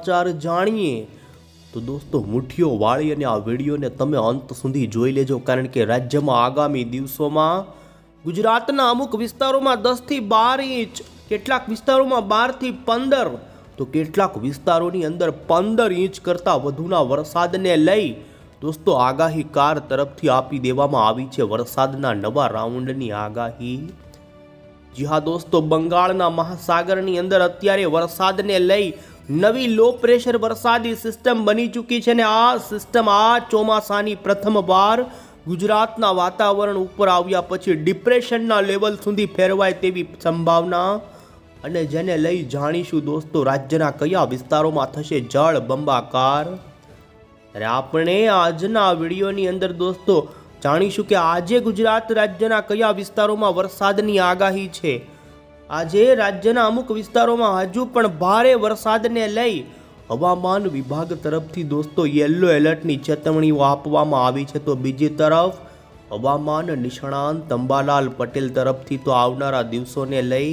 સમાચાર જાણીએ તો દોસ્તો મુઠ્ઠીઓ વાળી અને આ વિડીયોને તમે અંત સુધી જોઈ લેજો કારણ કે રાજ્યમાં આગામી દિવસોમાં ગુજરાતના અમુક વિસ્તારોમાં દસથી બાર ઇંચ, કેટલાક વિસ્તારોમાં બારથી પંદર, તો કેટલાક વિસ્તારોની અંદર પંદર ઇંચ કરતાં વધુના વરસાદને લઈ દોસ્તો આગાહીકાર તરફથી આપી દેવામાં આવી છે વરસાદના નવા રાઉન્ડની આગાહી. જી હા દોસ્તો, બંગાળના મહાસાગરની અંદર અત્યારે વરસાદને લઈ નવી લો પ્રેશર વરસાદી સિસ્ટમ બની ચૂકી છે અને આ સિસ્ટમ આ ચોમાસાની પ્રથમ વાર ગુજરાતના વાતાવરણ ઉપર આવ્યા પછી ડિપ્રેશનના લેવલ સુધી ફેરવાય તેવી સંભાવના. અને જેને લઈ જાણીશું દોસ્તો, રાજ્યના કયા વિસ્તારોમાં થશે જળ બંબાકાર? અને આપણે આજના વિડીયોની અંદર દોસ્તો, જાણીશું કે આજે ગુજરાત રાજ્યના કયા વિસ્તારોમાં વરસાદની આગાહી છે. આજે રાજ્યના અમુક વિસ્તારોમાં હજુ પણ ભારે વરસાદને લઈ હવામાન વિભાગ તરફથી દોસ્તો યલો એલર્ટની ચેતવણીઓ આપવામાં આવી છે. તો બીજી તરફ હવામાન નિષ્ણાંત અંબાલાલ પટેલ તરફથી તો આવનારા દિવસોને લઈ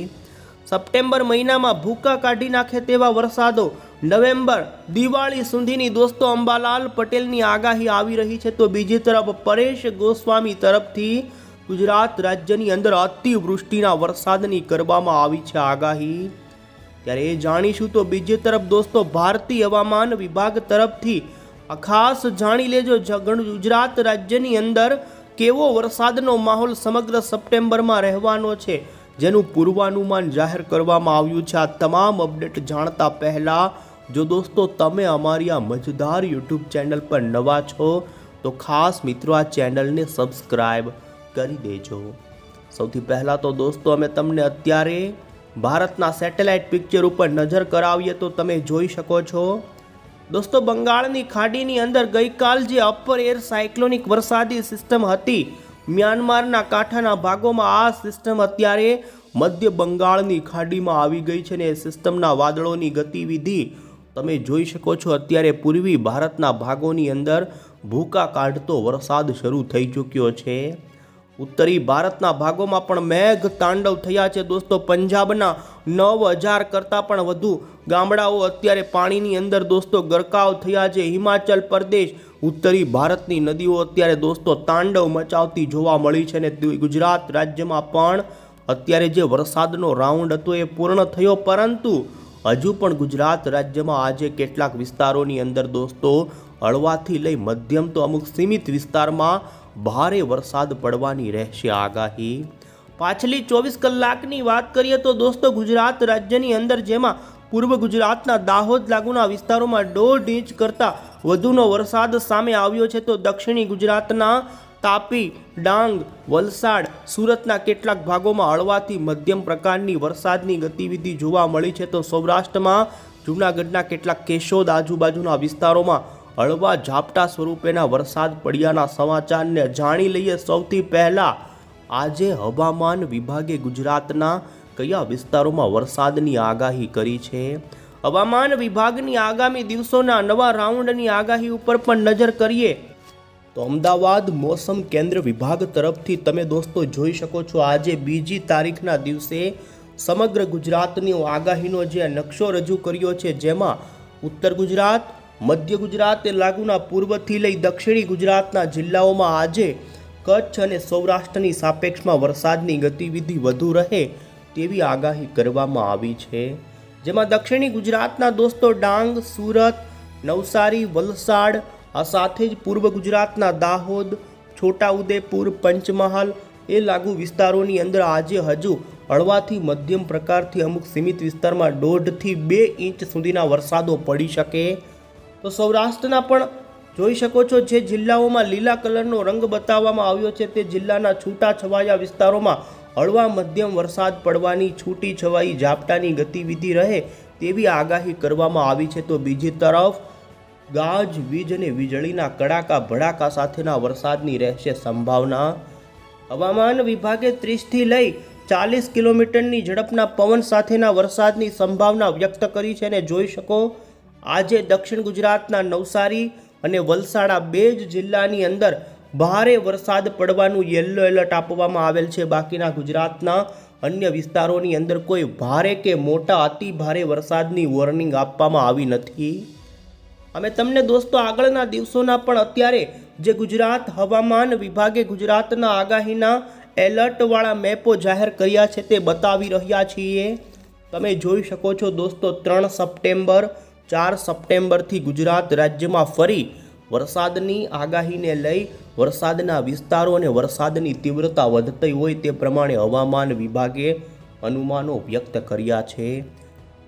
સપ્ટેમ્બર મહિનામાં ભૂકા કાઢી નાખે તેવા વરસાદો નવેમ્બર, દિવાળી સુધીની દોસ્તો અંબાલાલ પટેલની આગાહી આવી રહી છે. તો બીજી તરફ પરેશ ગોસ્વામી તરફથી ગુજરાત રાજ્યની અંદર અતિવૃષ્ટિના વરસાદની કરવામાં આવી છે આગાહી. ત્યારે એ જાણીશું તો બીજી તરફ દોસ્તો, ભારતીય હવામાન વિભાગ તરફથી આ ખાસ જાણી લેજો ગુજરાત રાજ્યની અંદર કેવો વરસાદનો માહોલ સમગ્ર સપ્ટેમ્બરમાં રહેવાનો છે, જેનું પૂર્વાનુમાન જાહેર કરવામાં આવ્યું છે. આ તમામ અપડેટ જાણતા પહેલાં જો દોસ્તો, તમે અમારી આ મજેદાર યુટ્યુબ ચેનલ પર નવા છો, તો ખાસ મિત્રો આ ચેનલને સબસ્ક્રાઈબ કરી દેજો. સૌથી પહેલાં તો દોસ્તો, અમે તમને અત્યારે ભારતના સેટેલાઇટ પિક્ચર ઉપર નજર કરાવીએ તો તમે જોઈ શકો છો. દોસ્તો, બંગાળની ખાડીની અંદર ગઈકાલ જે અપર એર સાયક્લોનિક વરસાદી સિસ્ટમ હતી, મ્યાનમારના કાંઠાના ભાગોમાં આ સિસ્ટમ અત્યારે મધ્ય બંગાળની ખાડીમાં આવી ગઈ છે ને એ સિસ્ટમના વાદળોની ગતિવિધિ તમે જોઈ શકો છો. અત્યારે પૂર્વી ભારતના ભાગોની અંદર ભૂકા કાઢતો વરસાદ શરૂ થઈ ચૂક્યો છે. ઉત્તરી ભારતના ભાગોમાં પણ મેઘ તાંડવ થયા છે દોસ્તો. પંજાબના નવ હજાર કરતાં પણ વધુ ગામડાઓ અત્યારે પાણીની અંદર દોસ્તો ગરકાવ થયા છે. હિમાચલ પ્રદેશ, ઉત્તરી ભારતની નદીઓ અત્યારે દોસ્તો તાંડવ મચાવતી જોવા મળી છે ને તે ગુજરાત રાજ્યમાં પણ અત્યારે જે વરસાદનો રાઉન્ડ હતો એ પૂર્ણ થયો. પરંતુ હજુ પણ ગુજરાત રાજ્યમાં આજે કેટલાક વિસ્તારોની અંદર દોસ્તો હળવાથી લઈ મધ્યમ તો અમુક સીમિત વિસ્તારમાં ભારે વરસાદ પડવાની રહેશે આગાહી. પાછલી ચોવીસ કલાકની વાત કરીએ તો દોસ્તો, ગુજરાત રાજ્યની અંદર જેમાં પૂર્વ ગુજરાતના દાહોદ લાગુના વિસ્તારોમાં દોઢ ઇંચ કરતાં વધુનો વરસાદ સામે આવ્યો છે તો દક્ષિણી ગુજરાતના તાપી, ડાંગ, વલસાડ, સુરતના કેટલાક ભાગોમાં હળવાથી મધ્યમ પ્રકારની વરસાદની ગતિવિધિ જોવા મળી છે તો સૌરાષ્ટ્રમાં, જૂનાગઢના કેટલાક કેશોદ આજુબાજુના વિસ્તારોમાં હળવા ઝાપટા સ્વરૂપેના વરસાદ પડ્યાના સમાચારને જાણી લઈએ સૌથી પહેલાં. આજે હવામાન વિભાગે ગુજરાતના કયા વિસ્તારોમાં વરસાદની આગાહી કરી છે? હવામાન વિભાગની આગામી દિવસોના નવા રાઉન્ડની આગાહી ઉપર પણ નજર કરીએ. તો અમદાવાદ મોસમ કેન્દ્ર વિભાગ તરફથી તમે દોસ્તો જોઈ શકો છો, આજે બીજી તારીખના દિવસે સમગ્ર ગુજરાતની આગાહીનો જે નકશો રજૂ કર્યો છે, જેમાં ઉત્તર ગુજરાત મધ્ય ગુજરાત એ લાગુના પૂર્વથી લઈ દક્ષિણી ગુજરાતના જિલ્લાઓમાં આજે કચ્છ અને સૌરાષ્ટ્રની સાપેક્ષમાં વરસાદની ગતિવિધિ વધુ રહે તેવી આગાહી કરવામાં આવી છે. જેમાં દક્ષિણી ગુજરાતના દોસ્તો ડાંગ, સુરત, નવસારી, વલસાડ, આ સાથે જ પૂર્વ ગુજરાતના દાહોદ, છોટાઉદેપુર, પંચમહાલ એ લાગુ વિસ્તારોની અંદર આજે હજુ હળવાથી મધ્યમ પ્રકારથી અમુક સીમિત વિસ્તારમાં દોઢથી બે ઇંચ સુધીના વરસાદો પડી શકે. તો સૌરાષ્ટ્રના પણ જોઈ શકો છો જે જિલ્લાઓમાં લીલા કલરનો રંગ બતાવવામાં આવ્યો છે તે જિલ્લાના છૂટા છવાયા વિસ્તારોમાં હળવા મધ્યમ વરસાદ પડવાની છૂટી છવાઈ ઝાપટાની ગતિવિધિ રહે તેવી આગાહી કરવામાં આવી છે. તો બીજી તરફ ગાજ, વીજ અને વીજળીના કડાકા ભડાકા સાથેના વરસાદની રહેશે સંભાવના. હવામાન વિભાગે ત્રીસથી લઈ ચાલીસ કિલોમીટરની ઝડપના પવન સાથેના વરસાદની સંભાવના વ્યક્ત કરી છે અને જોઈ શકો આજે દક્ષિણ ગુજરાતના નવસારી અને વલસાડા બે જ જિલ્લાની અંદર ભારે વરસાદ પડવાનું યલો એલર્ટ આપવામાં આવેલ છે. બાકીના ગુજરાતના અન્ય વિસ્તારોની અંદર કોઈ ભારે કે મોટા અતિ ભારે વરસાદની વોર્નિંગ આપવામાં આવી નથી. અમે તમને દોસ્તો આગળના દિવસોના પણ અત્યારે જે ગુજરાત હવામાન વિભાગે ગુજરાતના આગાહીના એલર્ટવાળા મેપો જાહેર કર્યા છે તે બતાવી રહ્યા છીએ. તમે જોઈ શકો છો દોસ્તો ત્રણ સપ્ટેમ્બર ચાર સપ્ટેમ્બરથી ગુજરાત રાજ્યમાં ફરી વરસાદની આગાહીને લઈ વરસાદના વિસ્તારો અને વરસાદની તીવ્રતા વધતી હોય તે પ્રમાણે હવામાન વિભાગે અનુમાનો વ્યક્ત કર્યા છે.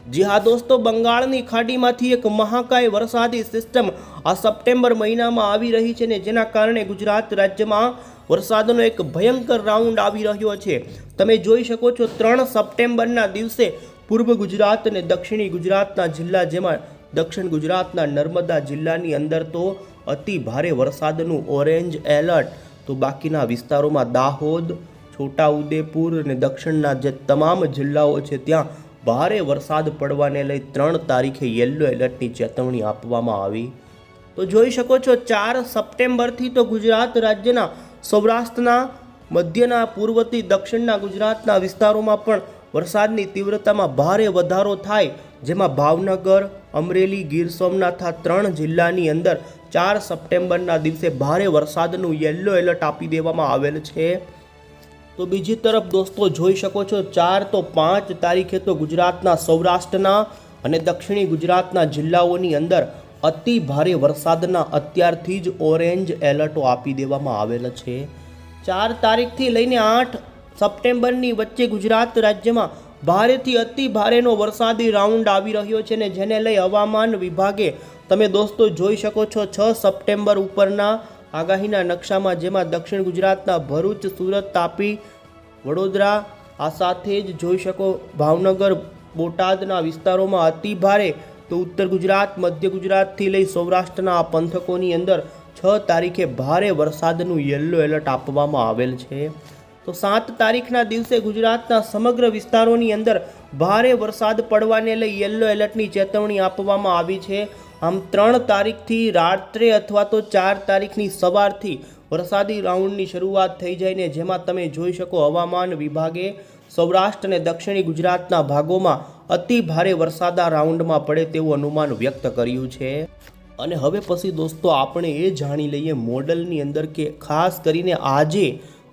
જી હા દોસ્તો, બંગાળની ખાડીમાંથી એક મહાકાય વરસાદી સિસ્ટમ આ સપ્ટેમ્બર મહિનામાં આવી રહી છે ને જેના કારણે ગુજરાત રાજ્યમાં વરસાદનો એક ભયંકર રાઉન્ડ આવી રહ્યો છે. તમે જોઈ શકો છો ત્રણ સપ્ટેમ્બરના દિવસે પૂર્વ ગુજરાત અને દક્ષિણી ગુજરાતના જિલ્લા જેમાં દક્ષિણ ગુજરાતના નર્મદા જિલ્લાની અંદર તો અતિ ભારે વરસાદનું ઓરેન્જ એલર્ટ. તો બાકીના વિસ્તારોમાં દાહોદ, છોટાઉદેપુર અને દક્ષિણના જે તમામ જિલ્લાઓ છે ત્યાં ભારે વરસાદ પડવાને લઈ ત્રણ તારીખે યલો એલર્ટની ચેતવણી આપવામાં આવી. તો જોઈ શકો છો, ચાર સપ્ટેમ્બરથી તો ગુજરાત રાજ્યના સૌરાષ્ટ્રના, મધ્યના, પૂર્વથી દક્ષિણના ગુજરાતના વિસ્તારોમાં પણ વરસાદની તીવ્રતામાં ભારે વધારો થાય, જેમાં ભાવનગર, અમરેલી, ગીર સોમનાથ આ ત્રણ જિલ્લાની અંદર ચાર સપ્ટેમ્બરના દિવસે ભારે વરસાદનું યલો એલર્ટ આપી દેવામાં આવેલ છે. તો બીજી તરફ દોસ્તો, જોઈ શકો છો, ચાર તો પાંચ તારીખે તો ગુજરાતના સૌરાષ્ટ્રના અને દક્ષિણી ગુજરાતના જિલ્લાઓની અંદર અતિ ભારે વરસાદના અત્યારથી જ ઓરેન્જ એલર્ટો આપી દેવામાં આવેલ છે. ચાર તારીખથી લઈને આઠ સપ્ટેમ્બરની વચ્ચે ગુજરાત રાજ્યમાં ભારેથી અતિ ભારેનો વરસાદી રાઉન્ડ આવી રહ્યો છે ને જેને લઈ હવામાન વિભાગે, તમે દોસ્તો જોઈ શકો છો, છ સપ્ટેમ્બર ઉપરના આગાહીના નકશામાં જેમાં દક્ષિણ ગુજરાતના ભરૂચ, સુરત તાપી, વડોદરા આ સાથે જ જોઈ શકો ભાવનગર, બોટાદના વિસ્તારોમાં અતિ ભારે તો ઉત્તર ગુજરાત, મધ્ય ગુજરાતથી લઈ સૌરાષ્ટ્રના આ પંથકોની અંદર છ તારીખે ભારે વરસાદનું યલો એલર્ટ આપવામાં આવેલ છે. તો સાત તારીખના દિવસે ગુજરાતના સમગ્ર વિસ્તારોની અંદર ભારે વરસાદ પડવાને લઈ યલો એલર્ટની ચેતવણી આપવામાં આવી છે. આમ ત્રણ તારીખથી રાત્રે અથવા તો ચાર તારીખની સવારથી વરસાદી રાઉન્ડની શરૂઆત થઈ જાય ને જેમાં તમે જોઈ શકો હવામાન વિભાગે સૌરાષ્ટ્ર અને દક્ષિણી ગુજરાતના ભાગોમાં અતિ ભારે વરસાદા રાઉન્ડમાં પડે તેવું અનુમાન વ્યક્ત કર્યું છે. અને હવે પછી દોસ્તો આપણે એ જાણી લઈએ મોડલની અંદર કે ખાસ કરીને આજે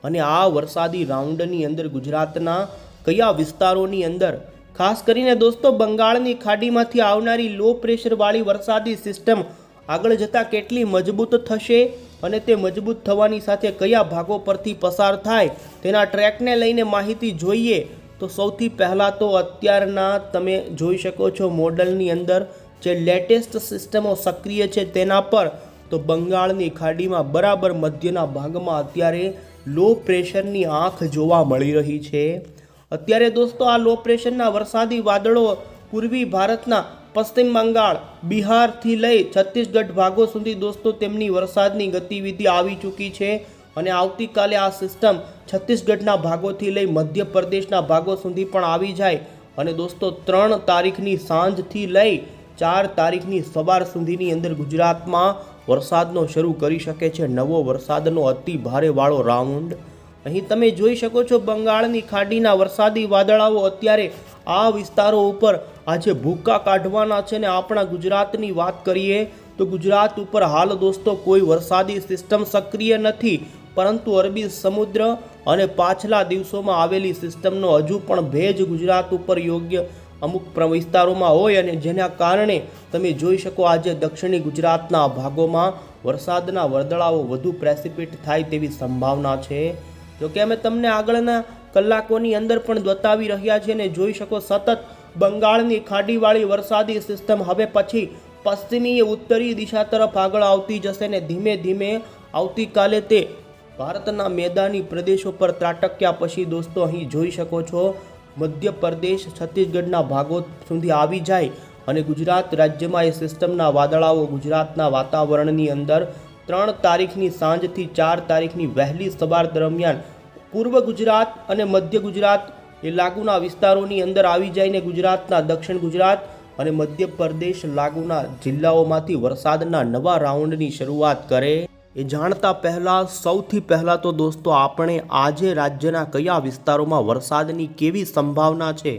અને આ વરસાદી રાઉન્ડની અંદર ગુજરાતના કયા વિસ્તારોની અંદર, ખાસ કરીને દોસ્તો બંગાળની ખાડીમાંથી આવનારી લો પ્રેશરવાળી વરસાદી સિસ્ટમ આગળ જતાં કેટલી મજબૂત થશે અને તે મજબૂત થવાની સાથે કયા ભાગો પરથી પસાર થાય તેના ટ્રેકને લઈને માહિતી જોઈએ, તો સૌથી પહેલાં તો અત્યારના તમે જોઈ શકો છો મોડલની અંદર જે લેટેસ્ટ સિસ્ટમો સક્રિય છે તેના પર, તો બંગાળની ખાડીમાં બરાબર મધ્યના ભાગમાં અત્યારે લો પ્રેશરની આંખ જોવા મળી રહી છે. અત્યારે દોસ્તો આ લો પ્રેશરના વરસાદી વાદળો પૂર્વી ભારતના પશ્ચિમ બંગાળ, બિહારથી લઈ છત્તીસગઢ ભાગો સુધી દોસ્તો તેમની વરસાદની ગતિવિધિ આવી ચૂકી છે અને આવતીકાલે આ સિસ્ટમ છત્તીસગઢના ભાગોથી લઈ મધ્યપ્રદેશના ભાગો સુધી પણ આવી જાય અને દોસ્તો ત્રણ તારીખની સાંજથી લઈ ચાર તારીખની સવાર સુધીની અંદર ગુજરાતમાં વરસાદનો શરૂ કરી શકે છે. નવો વરસાદનો અતિ ભારે વાળો રાઉન્ડ. અહીં તમે જોઈ શકો છો બંગાળની ખાડીના વરસાદી વાદળાઓ અત્યારે આ વિસ્તારો ઉપર આજે ભૂકા કાઢવાના છે ને આપણા ગુજરાતની વાત કરીએ તો ગુજરાત ઉપર હાલ દોસ્તો કોઈ વરસાદી સિસ્ટમ સક્રિય નથી, પરંતુ અરબી સમુદ્ર અને પાછલા દિવસોમાં આવેલી સિસ્ટમનો હજુ પણ ભેજ ગુજરાત ઉપર યોગ્ય અમુક વિસ્તારોમાં હોય અને જેના કારણે તમે જોઈ શકો આજે દક્ષિણી ગુજરાતના ભાગોમાં વરસાદના વરદળાઓ વધુ પ્રેસિપિટ થાય તેવી સંભાવના છે. જોકે અમે તમને આગળના કલાકોની અંદર પણ બતાવી રહ્યા છીએ અને જોઈ શકો સતત બંગાળની ખાડીવાળી વરસાદી સિસ્ટમ હવે પછી પશ્ચિમીય ઉત્તરી દિશા તરફ આગળ આવતી જશે ને ધીમે ધીમે આવતીકાલે તે ભારતના મેદાની પ્રદેશો પર ત્રાટક્યા પછી દોસ્તો અહીં જોઈ શકો છો. મધ્યપ્રદેશ, છત્તીસગઢના ભાગો સુધી આવી જાય અને ગુજરાત રાજ્યમાં એ સિસ્ટમના વાદળાઓ ગુજરાતના વાતાવરણની અંદર ત્રણ તારીખની સાંજથી ચાર તારીખની વહેલી સવાર દરમિયાન પૂર્વ ગુજરાત અને મધ્ય ગુજરાત એ લાગુના વિસ્તારોની અંદર આવી જઈને ગુજરાતના દક્ષિણ ગુજરાત અને મધ્યપ્રદેશ લાગુના જિલ્લાઓમાંથી વરસાદના નવા રાઉન્ડની શરૂઆત કરે. એ જાણતા પહેલાં, સૌથી પહેલાં તો દોસ્તો, આપણે આજે રાજ્યના કયા વિસ્તારોમાં વરસાદની કેવી સંભાવના છે?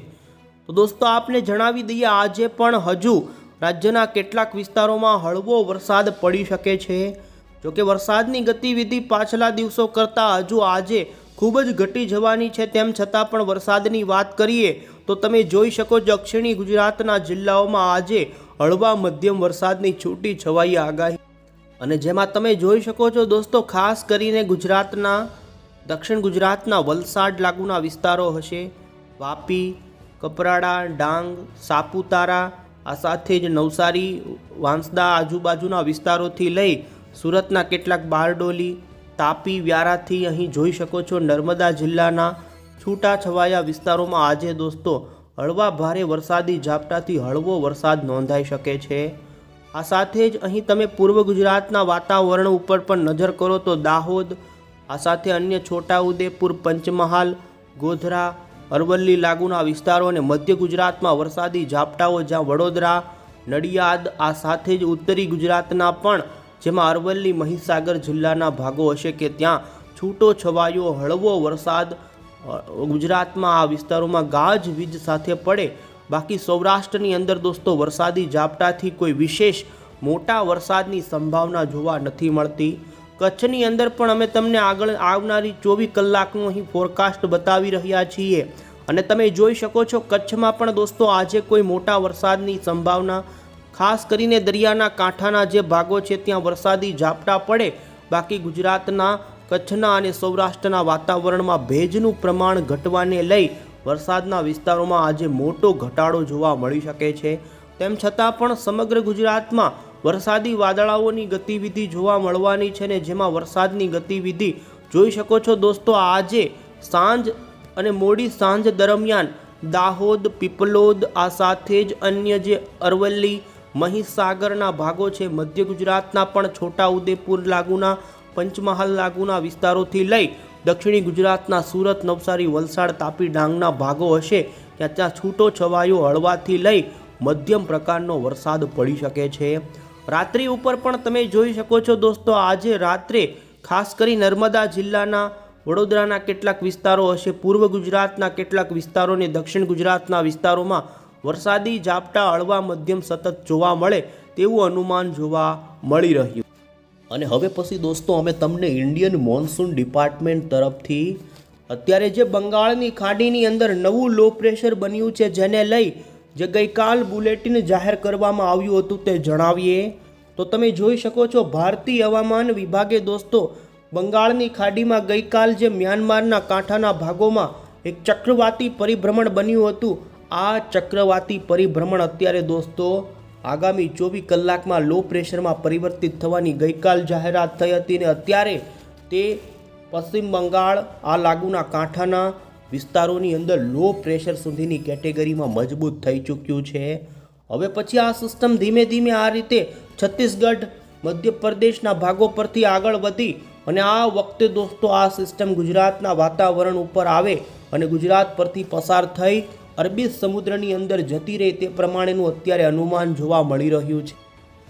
તો દોસ્તો, આપને જણાવી દઈએ, આજે પણ હજુ રાજ્યના કેટલાક વિસ્તારોમાં હળવો વરસાદ પડી શકે છે. જોકે વરસાદની ગતિવિધિ પાછલા દિવસો કરતાં હજુ આજે ખૂબ જ ઘટી જવાની છે. તેમ છતાં પણ વરસાદની વાત કરીએ, તો તમે જોઈ શકો દક્ષિણી ગુજરાતના જિલ્લાઓમાં આજે હળવા મધ્યમ વરસાદની છૂટી છવાઈ આગાહી. અને જેમાં તમે જોઈ શકો છો દોસ્તો, ખાસ કરીને ગુજરાતના, દક્ષિણ ગુજરાતના વલસાડ લાગુના વિસ્તારો હશે. વાપી, કપરાડા, ડાંગ, સાપુતારા, આ સાથે જ નવસારી, વાંસદા આજુબાજુના વિસ્તારોથી લઈ સુરતના કેટલાક બારડોલી, તાપી, વ્યારાથી અહીં જોઈ શકો છો નર્મદા જિલ્લાના છૂટાછવાયા વિસ્તારોમાં આજે દોસ્તો હળવા ભારે વરસાદી ઝાપટાથી હળવો વરસાદ નોંધાઈ શકે છે. આ સાથે જ અહીં તમે પૂર્વ ગુજરાતના વાતાવરણ ઉપર પણ નજર કરો તો દાહોદ, આ સાથે અન્ય છોટાઉદેપુર, પંચમહાલ, ગોધરા, અરવલ્લી લાગુના વિસ્તારો અને મધ્ય ગુજરાતમાં વરસાદી ઝાપટાઓ જ્યાં વડોદરા, નડિયાદ, આ સાથે જ ઉત્તરી ગુજરાતના પણ, જેમાં અરવલ્લી, મહીસાગર જિલ્લાના ભાગો હશે કે ત્યાં છૂટો છવાયો, હળવો વરસાદ ગુજરાતમાં આ વિસ્તારોમાં ગાજવીજ સાથે પડે બાકી સૌરાષ્ટ્રની અંદર દોસ્તો વરસાદી ઝાપટાથી કોઈ વિશેષ મોટા વરસાદની સંભાવના જોવા નથી મળતી. કચ્છની અંદર પણ અમે તમને આગળ આવનારી ચોવીસ કલાકનું અહીં ફોરકાસ્ટ બતાવી રહ્યા છીએ. અને તમે જોઈ શકો છો કચ્છમાં પણ દોસ્તો આજે કોઈ મોટા વરસાદની સંભાવના. ખાસ કરીને દરિયાના કાંઠાના જે ભાગો છે ત્યાં વરસાદી ઝાપટા પડે. બાકી ગુજરાતના, કચ્છના અને સૌરાષ્ટ્રના વાતાવરણમાં ભેજનું પ્રમાણ ઘટવાને લઈ વરસાદના વિસ્તારોમાં આજે મોટો ઘટાડો જોવા મળી શકે છે. તેમ છતાં પણ સમગ્ર ગુજરાતમાં વરસાદી વાદળાઓની ગતિવિધિ જોવા મળવાની છે ને જેમાં વરસાદની ગતિવિધિ જોઈ શકો છો દોસ્તો, આજે સાંજ અને મોડી સાંજ દરમિયાન દાહોદ, પીપલોદ, આ સાથે જ અન્ય જે અરવલ્લી, મહીસાગરના ભાગો છે, મધ્ય ગુજરાતના પણ છોટા ઉદેપુર લાગુના, પંચમહાલ લાગુના વિસ્તારોથી લઈ દક્ષિણી ગુજરાતના સુરત, નવસારી, વલસાડ તાપી ડાંગના ભાગો હશે. ત્યાં ત્યાં છૂટો છવાયો હળવાથી લઈ મધ્યમ પ્રકારનો વરસાદ પડી શકે છે. રાત્રિ ઉપર પણ તમે જોઈ શકો છો દોસ્તો, આજે રાત્રે ખાસ કરી નર્મદા જિલ્લાના વડોદરાના કેટલાક વિસ્તારો હશે. પૂર્વ ગુજરાતના કેટલાક વિસ્તારો અને દક્ષિણ ગુજરાતના વિસ્તારોમાં વરસાદી ઝાપટા હળવા મધ્યમ સતત જોવા મળે તેવું અનુમાન જોવા મળી રહ્યું. અને હવે પછી દોસ્તો અમે તમને ઇન્ડિયન મોન્સૂન ડિપાર્ટમેન્ટ તરફથી અત્યારે જે બંગાળની ખાડીની અંદર નવું લો પ્રેશર બન્યું છે, જેને લઈ જે ગઈકાલ બુલેટિન જાહેર કરવામાં આવ્યું હતું તે જણાવીએ. તો તમે જોઈ શકો છો, ભારતીય હવામાન વિભાગે દોસ્તો બંગાળની ખાડીમાં ગઈકાલ જે મ્યાનમારના કાંઠાના ભાગોમાં એક ચક્રવાતી પરિભ્રમણ બન્યું હતું. આ ચક્રવાતી પરિભ્રમણ અત્યારે દોસ્તો આગામી ચોવીસ કલાકમાં લો પ્રેશરમાં પરિવર્તિત થવાની ગઈકાલ જાહેરાત થઈ હતી ને અત્યારે તે પશ્ચિમ બંગાળ, આ લાગુના કાંઠાના વિસ્તારોની અંદર લો પ્રેશર સુધીની કેટેગરીમાં મજબૂત થઈ ચૂક્યું છે. હવે પછી આ સિસ્ટમ ધીમે ધીમે આ રીતે છત્તીસગઢ, મધ્યપ્રદેશના ભાગો પરથી આગળ વધી અને આ વખતે દોસ્તો આ સિસ્ટમ ગુજરાતના વાતાવરણ ઉપર આવે અને ગુજરાત પરથી પસાર થઈ અરબી સમુદ્રની અંદર જતી રહે તે પ્રમાણેનું અત્યારે અનુમાન જોવા મળી રહ્યું છે.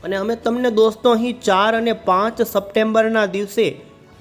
અને અમે તમને દોસ્તો અહીં ચાર અને પાંચ સપ્ટેમ્બરના દિવસે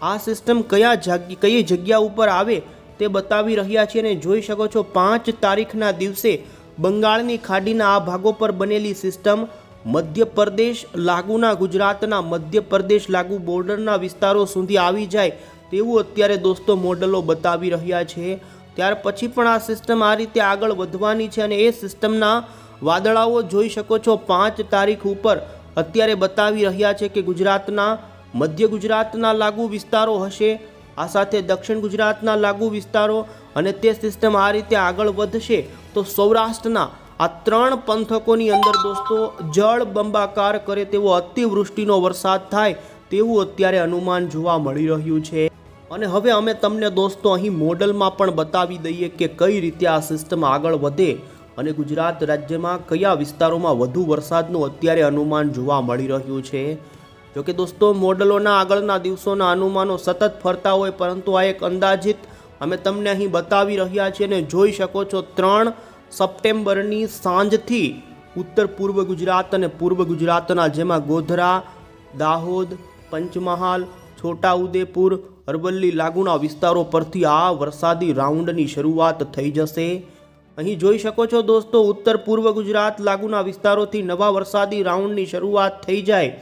આ સિસ્ટમ કયા જગ્યા કઈ જગ્યા ઉપર આવે તે બતાવી રહ્યા છીએ અને જોઈ શકો છો પાંચ તારીખના દિવસે બંગાળની ખાડીના આ ભાગો પર બનેલી સિસ્ટમ મધ્યપ્રદેશ, લાગુના ગુજરાતના મધ્યપ્રદેશ લાગુ બોર્ડરના વિસ્તારો સુધી આવી જાય તેવું અત્યારે દોસ્તો મોડલો બતાવી રહ્યા છે. ત્યાર પછી પણ આ સિસ્ટમ આ રીતે આગળ વધવાની છે અને એ સિસ્ટમના વાદળાઓ જોઈ શકો છો પાંચ તારીખ ઉપર. અત્યારે બતાવી રહ્યા છે કે ગુજરાતના, મધ્ય ગુજરાતના લાગુ વિસ્તારો હશે, આ સાથે દક્ષિણ ગુજરાતના લાગુ વિસ્તારો અને તે સિસ્ટમ આ રીતે આગળ વધશે. તો સૌરાષ્ટ્રના આ ત્રણ પંથકોની અંદર દોસ્તો, જળ બંબાકાર કરે તેવો અતિવૃષ્ટિનો વરસાદ થાય તેવું અત્યારે અનુમાન જોવા મળી રહ્યું છે. અને હવે અમે તમને દોસ્તો અહીં મોડલમાં પણ બતાવી દઈએ કે કઈ રીતે આ સિસ્ટમ આગળ વધે અને ગુજરાત રાજ્યમાં કયા વિસ્તારોમાં વધુ વરસાદનું અત્યારે અનુમાન જોવા મળી રહ્યું છે. જોકે દોસ્તો, મોડલોના આગળના દિવસોના અનુમાનો સતત ફરતા હોય પરંતુ આ એક અંદાજિત અમે તમને અહીં બતાવી રહ્યા છીએ અને જોઈ શકો છો ત્રણ સપ્ટેમ્બરની સાંજથી ઉત્તર પૂર્વ ગુજરાત અને પૂર્વ ગુજરાતના જેમાં ગોધરા, દાહોદ, પંચમહાલ, છોટાઉદેપુર અરવલ્લી લાગુના વિસ્તારો પરથી આ વરસાદી રાઉન્ડની શરૂઆત થઈ જશે. અહીં જોઈ શકો છો દોસ્તો, ઉત્તર પૂર્વ ગુજરાત લાગુના વિસ્તારોથી નવા વરસાદી રાઉન્ડની શરૂઆત થઈ જાય.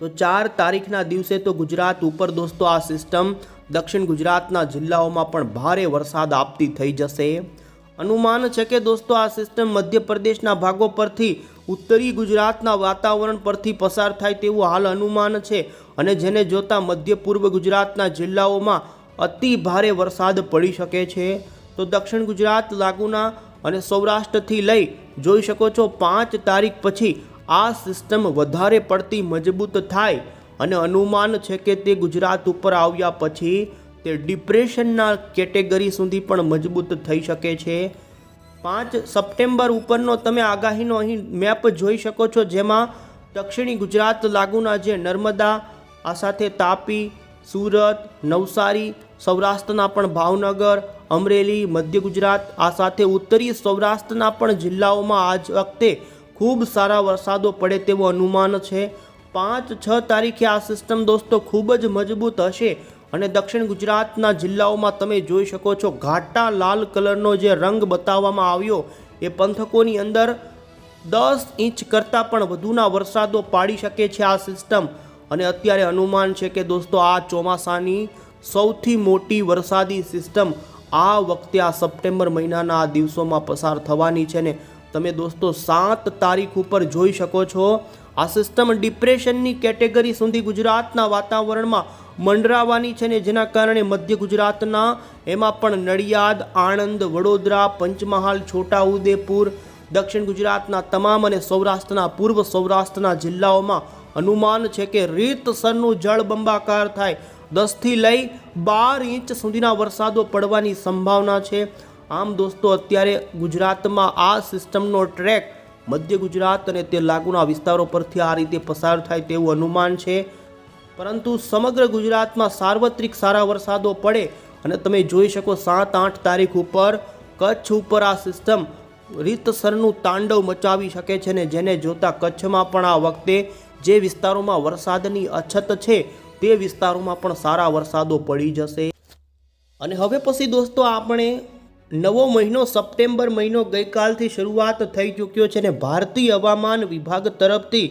તો ચાર તારીખના દિવસે તો ગુજરાત ઉપર દોસ્તો આ સિસ્ટમ, દક્ષિણ ગુજરાતના જિલ્લાઓમાં પણ ભારે વરસાદ આપતી થઈ જશે. અનુમાન છે કે દોસ્તો આ સિસ્ટમ મધ્યપ્રદેશના ભાગો પરથી ઉત્તરી ગુજરાતના વાતાવરણ પરથી પસાર થાય તેવું હાલ અનુમાન છે અને જેને જોતા મધ્ય પૂર્વ ગુજરાતના જિલ્લાઓમાં અતિ ભારે વરસાદ પડી શકે છે. તો દક્ષિણ ગુજરાત લાગુના અને સૌરાષ્ટ્રથી લઈ જોઈ શકો છો પાંચ તારીખ પછી આ સિસ્ટમ વધારે પડતી મજબૂત થાય અને અનુમાન છે કે તે ગુજરાત ઉપર આવ્યા પછી તે ડિપ્રેશનના કેટેગરી સુધી પણ મજબૂત થઈ શકે છે. પાંચ સપ્ટેમ્બર ઉપરનો તમે આગાહીનો અહીં મેપ જોઈ શકો છો, જેમાં દક્ષિણી ગુજરાત લાગુના જે નર્મદા, આ સાથે તાપી, સુરત, નવસારી, સૌરાષ્ટ્રના પણ ભાવનગર, અમરેલી, મધ્ય ગુજરાત, આ સાથે ઉત્તરીય સૌરાષ્ટ્રના પણ જિલ્લાઓમાં આજ વખતે ખૂબ સારા વરસાદો પડે તેવું અનુમાન છે. પાંચ છ તારીખે આ સિસ્ટમ દોસ્તો ખૂબ જ મજબૂત હશે. અને દક્ષિણ ગુજરાતના જિલ્લાઓમાં તમે જોઈ શકો છો, ઘાટા લાલ કલરનો જે રંગ બતાવવામાં આવ્યો, એ પંથકોની અંદર દસ ઇંચ કરતાં પણ વધુના વરસાદો પાડી શકે છે આ સિસ્ટમ. અને અત્યારે અનુમાન છે કે દોસ્તો, આ ચોમાસાની સૌથી મોટી વરસાદી સિસ્ટમ આ વખતે આ સપ્ટેમ્બર મહિનાના આ દિવસોમાં પસાર થવાની છે ને તમે દોસ્તો સાત તારીખ ઉપર જોઈ શકો છો. આ સિસ્ટમ ડિપ્રેશનની કેટેગરી સુધી ગુજરાતના વાતાવરણમાં મંડરાવાની છે ને જેના કારણે મધ્ય ગુજરાતના એમાં પણ નડિયાદ, આણંદ, વડોદરા, પંચમહાલ, છોટાઉદેપુર, દક્ષિણ ગુજરાતના તમામ અને સૌરાષ્ટ્રના પૂર્વ સૌરાષ્ટ્રના જિલ્લાઓમાં અનુમાન છે કે રીતસરનું જળબંબાકાર થાય. દસથી લઈ બાર ઇંચ સુધીના વરસાદો પડવાની સંભાવના છે. આમ દોસ્તો, અત્યારે ગુજરાતમાં આ સિસ્ટમનો ટ્રેક મધ્ય ગુજરાત અને તે લાગુના વિસ્તારો પરથી આ રીતે પસાર થાય તેવું અનુમાન છે. પરંતુ સમગ્ર ગુજરાતમાં સાર્વત્રિક સારા વરસાદો પડે અને તમે જોઈ શકો સાત, આઠ તારીખ ઉપર કચ્છ ઉપર આ સિસ્ટમ રીતસરનું તાંડવ મચાવી શકે છે ને જેને જોતા કચ્છમાં પણ આ વખતે જે વિસ્તારોમાં વરસાદની અછત છે, તે વિસ્તારોમાં પણ સારા વરસાદો પડી જશે. અને હવે પછી દોસ્તો આપણે નવો મહિનો, સપ્ટેમ્બર મહિનો ગઈકાલથી શરૂઆત થઈ ચૂક્યો છે ને ભારતીય હવામાન વિભાગ તરફથી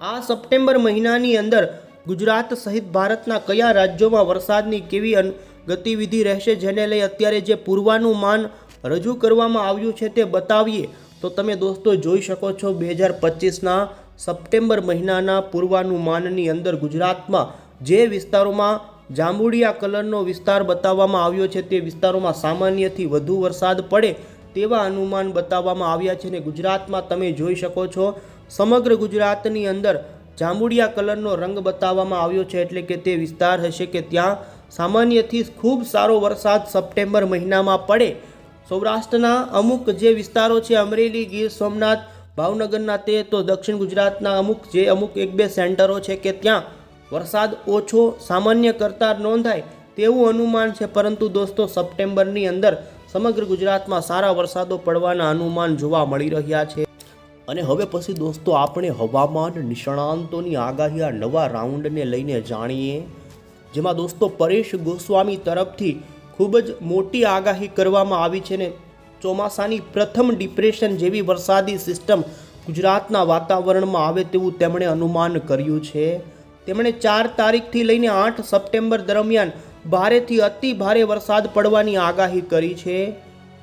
આ સપ્ટેમ્બર મહિનાની અંદર ગુજરાત સહિત ભારતના કયા રાજ્યોમાં વરસાદની કેવી ગતિવિધિ રહેશે જેને લઈ અત્યારે જે પૂર્વાનુમાન રજૂ કરવામાં આવ્યું છે તે બતાવીએ. તો તમે દોસ્તો જોઈ શકો છો બે હજાર પચીસના સપ્ટેમ્બર મહિનાના પૂર્વાનુમાનની અંદર ગુજરાતમાં જે વિસ્તારોમાં જાંબુડિયા કલરનો વિસ્તાર બતાવવામાં આવ્યો છે તે વિસ્તારોમાં સામાન્યથી વધુ વરસાદ પડે તેવા અનુમાન બતાવવામાં આવ્યા છે ને ગુજરાતમાં તમે જોઈ શકો છો સમગ્ર ગુજરાતની અંદર જાંબુડિયા કલરનો રંગ બતાવવામાં આવ્યો છે એટલે કે તે વિસ્તાર હશે કે ત્યાં સામાન્યથી ખૂબ સારો વરસાદ સપ્ટેમ્બર મહિનામાં પડે. સૌરાષ્ટ્રના અમુક જે વિસ્તારો છે, અમરેલી, ગીર સોમનાથ, ભાવનગરના તે, તો દક્ષિણ ગુજરાતના અમુક જે અમુક એક બે સેન્ટરો છે કે ત્યાં વરસાદ ઓછો સામાન્ય કરતાં નોંધાય તેવું અનુમાન છે. પરંતુ દોસ્તો, સપ્ટેમ્બરની અંદર સમગ્ર ગુજરાતમાં સારા વરસાદો પડવાના અનુમાન જોવા મળી રહ્યા છે. અને હવે પછી દોસ્તો આપણે હવામાન નિષ્ણાંતોની આગાહી આ નવા રાઉન્ડને લઈને જાણીએ, જેમાં દોસ્તો પરેશ ગોસ્વામી તરફથી ખૂબ જ મોટી આગાહી કરવામાં આવી છે ને ચોમાસાની પ્રથમ ડિપ્રેશન જેવી વરસાદી સિસ્ટમ ગુજરાતના વાતાવરણમાં આવે તેવું તેમણે અનુમાન કર્યું છે. તેમણે ચાર તારીખથી લઈને આઠ સપ્ટેમ્બર દરમિયાન ભારેથી અતિ ભારે વરસાદ પડવાની આગાહી કરી છે.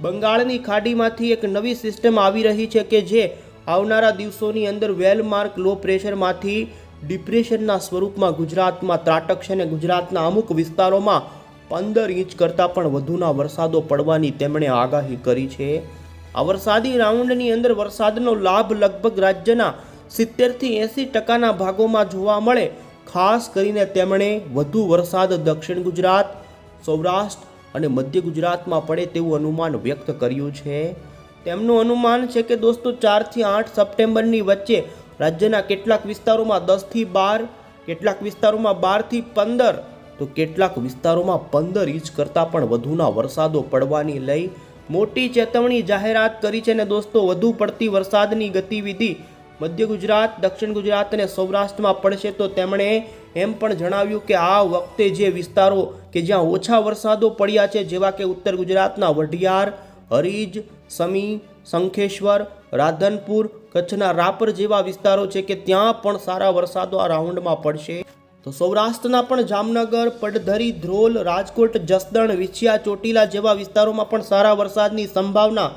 બંગાળની ખાડીમાંથી એક નવી સિસ્ટમ આવી રહી છે કે જે આવનારા દિવસોની અંદર વેલમાર્ક લો પ્રેશરમાંથી ડિપ્રેશનના સ્વરૂપમાં ગુજરાતમાં ત્રાટકશે અને ગુજરાતના અમુક વિસ્તારોમાં પંદર ઇંચ કરતાં પણ વધુના વરસાદો પડવાની તેમણે આગાહી કરી છે. આ વરસાદી રાઉન્ડની અંદર વરસાદનો લાભ લગભગ રાજ્યના સિત્તેરથી એંસી ટકાના ભાગોમાં જોવા મળે. ખાસ કરીને તેમણે વધુ વરસાદ દક્ષિણ ગુજરાત, સૌરાષ્ટ્ર અને મધ્ય ગુજરાતમાં પડે તેવું અનુમાન વ્યક્ત કર્યું છે. તેમનું અનુમાન છે કે દોસ્તો ચારથી આઠ સપ્ટેમ્બરની વચ્ચે રાજ્યના કેટલાક વિસ્તારોમાં દસથી બાર, કેટલાક વિસ્તારોમાં બારથી પંદર, તો કેટલાક વિસ્તારોમાં પંદર ઇંચ કરતાં પણ વધુના વરસાદો પડવાની લઈ મોટી ચેતવણી જાહેરાત કરી છે ને દોસ્તો વધુ પડતી વરસાદની ગતિવિધિ મધ્ય ગુજરાત, દક્ષિણ ગુજરાત અને સૌરાષ્ટ્રમાં પડશે તો તેમણે એમ પણ જણાવ્યું કે આ વખતે જે વિસ્તારો કે જ્યાં ઓછા વરસાદો પડ્યા છે જેવા કે ઉત્તર ગુજરાતના વઢિયાર હરીજ સમી, શંખેશ્વર, રાધનપુર, કચ્છના રાપર જેવા વિસ્તારો છે કે ત્યાં પણ સારા વરસાદો આ રાઉન્ડમાં પડશે. તો સૌરાષ્ટ્રના પણ જામનગર, પડધરી, ધ્રોલ, રાજકોટ, જસદણ, વિછિયા, ચોટીલા જેવા વિસ્તારોમાં પણ સારા વરસાદની સંભાવના.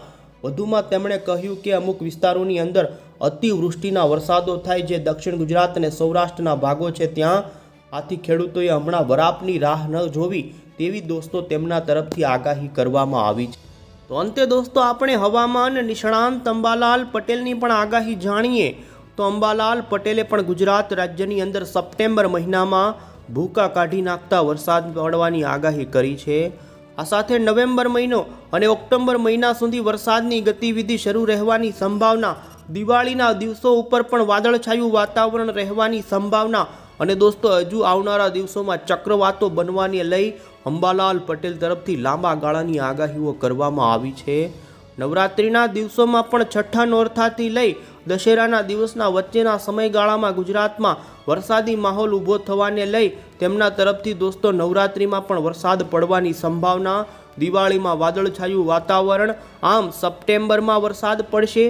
વધુમાં તેમણે કહ્યું કે અમુક વિસ્તારોની અંદર અતિવૃષ્ટિના વરસાદો થાય જે દક્ષિણ ગુજરાત અને સૌરાષ્ટ્રના ભાગો છે ત્યાં. આથી ખેડૂતોએ હમણાં વરાપની રાહ ન જોવી તેવી દોસ્તો તેમના તરફથી આગાહી કરવામાં આવી છે. તો અંતે દોસ્તો આપણે હવામાન નિષ્ણાંત અંબાલાલ પટેલની પણ આગાહી જાણીએ. તો અંબાલાલ પટેલે પણ ગુજરાત રાજ્યની અંદર સપ્ટેમ્બર મહિનામાં ભૂકા કાઢી નાખતા વરસાદ પડવાની આગાહી કરી છે. આ સાથે નવેમ્બર મહિનો અને ઓક્ટોબર મહિના સુધી વરસાદની ગતિવિધિ શરૂ રહેવાની સંભાવના દિવાળીના દિવસો ઉપર પણ વાદળછાયું વાતાવરણ રહેવાની સંભાવના અને દોસ્તો, હજુ આવનારા દિવસોમાં ચક્રવાતો બનવાને લઈ અંબાલાલ પટેલ તરફથી લાંબા ગાળાની આગાહીઓ કરવામાં આવી છે. નવરાત્રિના દિવસોમાં પણ છઠ્ઠા નોરથાથી લઈ દશેરાના દિવસના વચ્ચેના સમયગાળામાં ગુજરાતમાં વરસાદી માહોલ ઊભો થવાને લઈ તેમના તરફથી દોસ્તો, નવરાત્રિમાં પણ વરસાદ પડવાની સંભાવના, દિવાળીમાં વાદળછાયું વાતાવરણ, આમ સપ્ટેમ્બરમાં વરસાદ પડશે.